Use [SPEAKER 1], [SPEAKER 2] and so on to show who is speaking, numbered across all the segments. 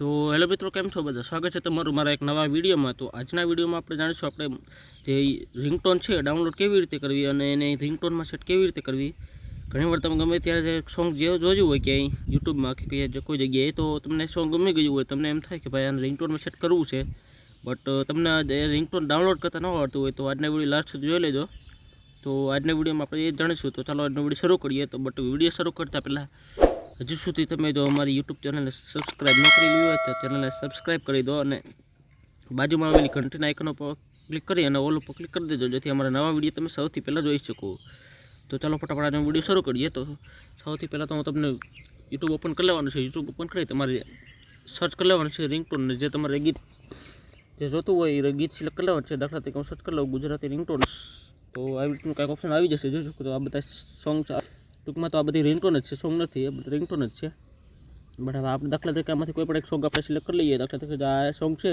[SPEAKER 1] તો હેલો મિત્રો, કેમ છો બધા? સ્વાગત છે તમારું મારા એક નવા વિડીયોમાં. તો આજના વિડીયોમાં આપણે જાણીશું આપણે જે રિંગટોન છે, ડાઉનલોડ કેવી રીતે કરવી અને એને રિંગટોનમાં સેટ કેવી રીતે કરવી. ઘણી વાર તમે ગમે ત્યારે સોંગ જે જોયું હોય ક્યાંય યુટ્યુબમાં કે ક્યાંય કોઈ જગ્યાએ, તો તમને સોંગ ગમી ગયું હોય, તમને એમ થાય કે ભાઈ આને રિંગટોનમાં સેટ કરવું છે. બટ તમને રિંગટોન ડાઉનલોડ કરતાં ન આવડતું હોય, તો આજના વીડિયો લાસ્ટ સુધી જોઈ લેજો. તો આજના વિડીયોમાં આપણે એ જાણીશું. તો ચાલો આજનો વીડિયો શરૂ કરીએ. તો બટ વીડિયો શરૂ કરતાં પહેલાં હજુ સુધી તમે જો અમારી યુટ્યુબ ચેનલને સબસ્ક્રાઈબ ન કરેલી હોય તો ચેનલને સબસ્ક્રાઈબ કરી દો અને બાજુમાં આવેલી ઘંટીના આઇકન ઉપર ક્લિક કરી અને ઓલ ઉપર ક્લિક કરી દેજો, જેથી અમારા નવા વીડિયો તમે સૌથી પહેલાં જોઈ શકો. તો ચાલો ફટાફટ આજે વીડિયો શરૂ કરીએ. તો સૌથી પહેલાં તો હું તમને યુટ્યુબ ઓપન કરી લેવાનું છે. યુટ્યુબ ઓપન કરી તમારે સર્ચ કરી લેવાનું છે રિંગટોન જે તમારે ગીત જે જોતું હોય એ ગીત સિલેક્ટ કરી લેવાનું છે. દાખલા તરીકે હું સર્ચ કરી લઉં ગુજરાતી રિંગટોન્સ તો આવી રીતનું કાંઈક ઓપ્શન આવી જશે. જોઈ શકો તો આ બધા સોંગ છે. ટૂંકમાં તો આ બધી રિંગટોન જ છે, સોંગ નથી, એ બધી રિંગટોન જ છે. બટ હવે આપણે દાખલા તરીકે આમાંથી કોઈ પણ એક સોંગ આપણે સિલેક્ટ કરી લઈએ, દાખલા તરીકે આ સોંગ છે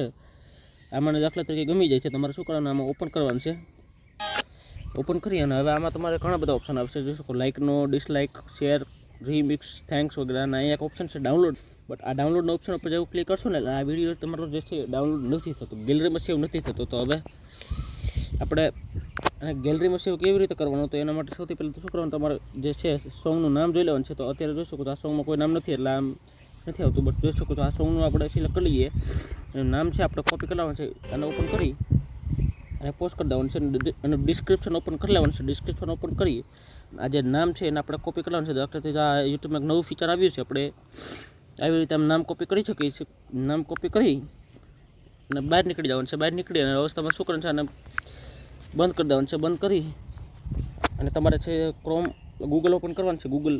[SPEAKER 1] આમાં દાખલા તરીકે ગમી જાય છે, તમારે શું કરવાનું, આમાં ઓપન કરવાનું છે. ઓપન કરી અને હવે આમાં તમારે ઘણા બધા ઓપ્શન આવશે, જોઈ શકો લાઇકનો ડિસલાઇક શેર રીમિક્સ થેન્ક્સ વગેરે અને અહીંયા એક ઓપ્શન છે ડાઉનલોડ બટ આ ડાઉનલોડનો ઓપ્શન ઉપર જેવું ક્લિક કરશો ને આ વીડિયો તમારો જે છે ડાઉનલોડ નથી થતો ગેલેરીમાં સેવ નથી થતો. તો હવે આપણે અને ગેલેરીમાં સેવ કેવી રીતે કરવાનું તો એના માટે સૌથી પહેલાં તો શું કરવાનું, તમારે જે છે સોંગનું નામ જોઈ લેવાનું છે તો અત્યારે જોઈ શકો તો આ સોંગમાં કોઈ નામ નથી, એટલે આમ નથી આવતું બટ જોઈ શકો તો આ સોંગનું આપણે સિલેક્ટ કરી લઈએ. એનું નામ છે આપણે કોપી કરાવવાનું છે, આને ઓપન કરી અને પોસ્ટ કરી દેવાનું છે અને ડિસ્ક્રિપ્શન ઓપન કરી લેવાનું છે ડિસ્ક્રિપ્શન ઓપન કરી આ જે નામ છે એને આપણે કોપી કરવાનું છે. દાખલા આ યુટ્યુબમાં એક નવું ફીચર આવ્યું છે, આપણે આવી રીતે આમ નામ કોપી કરી શકીએ છીએ. નામ કોપી કરી અને બહાર નીકળી જવાનું છે, બહાર નીકળી અને અવસ્થામાં શું કરવાનું છે અને બંધ કરી દેવાનું છે, બંધ કરી. અને તમારે છે ક્રોમ ગૂગલ ઓપન કરવાનું છે ગૂગલ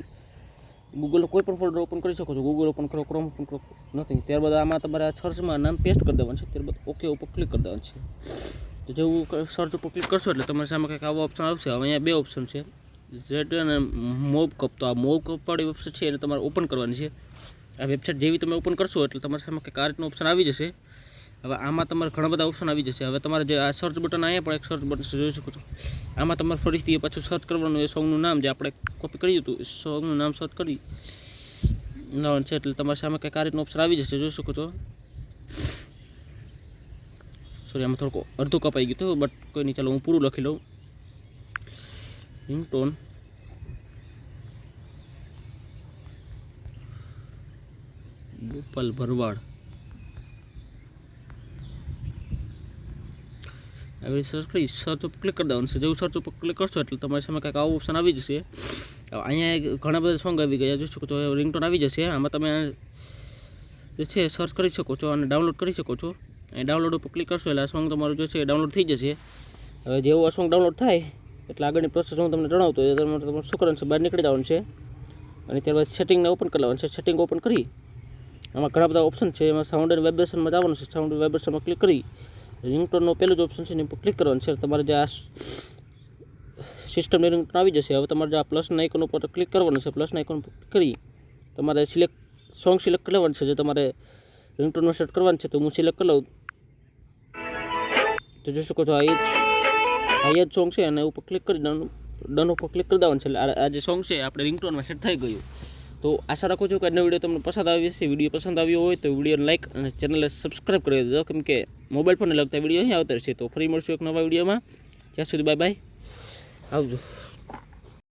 [SPEAKER 1] ગૂગલ કોઈ પણ ફોલ્ડર ઓપન કરી શકો છો ગૂગલ ઓપન કરો ક્રોમ ઓપન કરો, નથી. ત્યારબાદ આમાં તમારે સર્ચમાં નામ પેસ્ટ કરી દેવાનું છે, ત્યારબાદ ઓકે ઉપર ક્લિક કરી દેવાનું છે. તો જેવું સર્ચ ઉપર ક્લિક કરશો એટલે તમારી સામે કંઈક આવો ઓપ્શન આવશે. હવે અહીંયા બે ઓપ્શન છે. જેટ અને મોબ કપ તો આ મોબ કપવાળી વેબસાઇટ છે, એને તમારે ઓપન કરવાની છે. આ વેબસાઇટ જેવી તમે ઓપન કરશો એટલે તમારી સામે કંઈક આ રીતનું ઓપ્શન આવી જશે. હવે આમાં તમારે ઘણા બધા ઓપ્શન આવી જશે. હવે તમારે જે આ સર્ચ બટન અહીંયા પણ એક સર્ચ બટન જોઈ શકો છો. આમાં તમારે ફરીથી પાછું સર્ચ કરવાનું, એ સોંગનું નામ જે આપણે કોપી કર્યું હતું, એ સોંગનું નામ સર્ચ કરી. છે, એટલે તમારી સામે કંઈક આ રીતનું ઓપ્શન આવી જશે, જોઈ શકો છો. સોરી આમાં થોડુંક અડધું કપાઈ ગયું હતું બટ કોઈ નહીં, ચાલો હું પૂરું લખી લઉં. રિંગટોન ગોપાલ ભરવાડ. આવી સર્ચ કરી સર્ચ ઉપર ક્લિક કરી દેવાનું છે. જેવું સર્ચ ઉપર ક્લિક કરશો એટલે તમારી સામે કંઈક આવું ઓપ્શન આવી જશે. હવે અહીંયા ઘણા બધા સોંગ આવી ગયા. જોઈ શકો છો રિંગટોન આવી જશે. આમાં તમે જે છે સર્ચ કરી શકો છો અને ડાઉનલોડ કરી શકો છો. અહીં ડાઉનલોડ ઉપર ક્લિક કરશો એટલે આ સોંગ તમારું જે છે ડાઉનલોડ થઈ જશે. હવે જેવું આ સોંગ ડાઉનલોડ થાય, એટલે આગળની પ્રોસેસ હું તમને જણાવતો એ તમારે તમારે શું કરવાનું છે બહાર નીકળી જવાનું છે. અને ત્યારબાદ સેટિંગને ઓપન કરી લેવાનું છે. સેટિંગ ઓપન કરી. આમાં ઘણા બધા ઓપ્શન છે. એમાં સાઉન્ડ એન્ડ વાઇબ્રેશનમાં જવાનું છે. સાઉન્ડ વાઇબ્રેશનમાં ક્લિક કરી. રિંગટોનનું પહેલું જ ઓપ્શન છે એની ઉપર ક્લિક કરવાનું છે. તમારે જે આ સિસ્ટમની રિંગટોન આવી જશે. હવે તમારે જે આ પ્લસના આઇકન ઉપર ક્લિક કરવાનું છે. પ્લસના આઇકન ક્લિક કરી તમારે સિલેક્ટ સોંગ સિલેક્ટ કરી લેવાનું છે. જે તમારે રિંગટોનમાં સેટ કરવાનું છે તો હું સિલેક્ટ કરી લઉં. તો જોઈ શકો છો, આ આ જ સોંગ છે અને ઉપર ક્લિક કરી ડન ડન ઉપર ક્લિક કરી દેવાનું છે. એટલે આ આ જે સોંગ છે આપણે રિંગટોનમાં સેટ થઈ ગયું. તો આશા રાખું છું કે આજનો વીડિયો તમને પસંદ આવ્યો હશે. વીડિયો પસંદ આવ્યો હોય તો વીડિયો લાઇક અને ચેનલને સબસ્ક્રાઈબ કરી દેજો. કેમ કે મોબાઈલ ફોનને લગતા વીડિયો અહીં આવતા રહેશે. તો ફરી મળશું એક નવા વિડીયોમાં. ત્યાં સુધી બાય બાય આવજો.